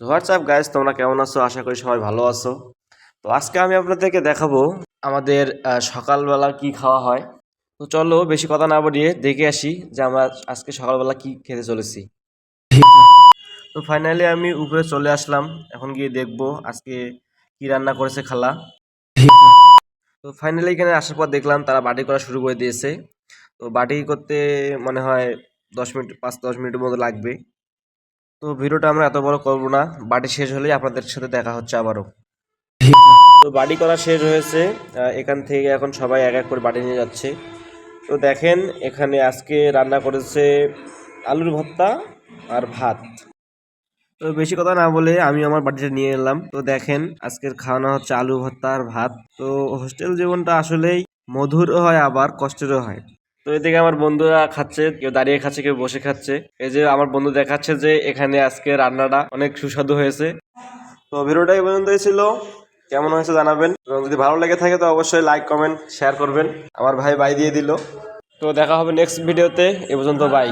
WhatsApp guys তোমরা কেমন আছো? আশা করি সবাই ভালো আছো। তো আজকে আমি আপনাদেরকে দেখাবো আমাদের সকালবেলা কি খাওয়া হয়। তো চলো, বেশি কথা না বলিয়ে দেখে আসি যে আমরা আজকে সকালবেলা কি খেতে চলেছি। তো ফাইনালি আমি উপরে চলে আসলাম। এখন গিয়ে দেখব আজকে কি রান্না করেছে খালা। তো ফাইনালি এখানে আসার পর দেখলাম তারা বাটি করা শুরু করে দিয়েছে। তো বাটি করতে মনে হয় দশ মিনিট, পাঁচ দশ মিনিটের মতো লাগবে। তো ভিডিওটা আমরা এত বড় করব না। বাটি শেষ হলেই আপনাদের সাথে দেখা হচ্ছে আবারও। তো বাড়ি করা শেষ হয়েছে। এখান থেকে এখন সবাই এক এক করে বাড়ি নিয়ে যাচ্ছে। তো দেখেন, এখানে আজকে রান্না করেছে আলুর ভর্তা আর ভাত। তো বেশি কথা না বলে আমি আমার বাড়িতে নিয়ে এলাম। তো দেখেন, আজকের খাওয়ানো হচ্ছে আলু ভর্তা আর ভাত। তো হোস্টেল জীবনটা আসলেই মধুরও হয়, আবার কষ্টেরও হয়। তো এদিকে আমার বন্ধুরা খাচ্ছে, কেউ দাঁড়িয়ে খাচ্ছে, কেউ বসে খাচ্ছে। এই যে আমার বন্ধু দেখাচ্ছে যে এখানে আজকে রান্নাটা অনেক সুস্বাদু হয়েছে। তো ভিডিওটা এই পর্যন্তই ছিল। কেমন হয়েছে জানাবেন। এবং যদি ভালো লেগে থাকে তো অবশ্যই লাইক কমেন্ট শেয়ার করবেন। আমার ভাই বাই দিয়ে দিল। তো দেখা হবে নেক্সট ভিডিওতে এ পর্যন্ত বাই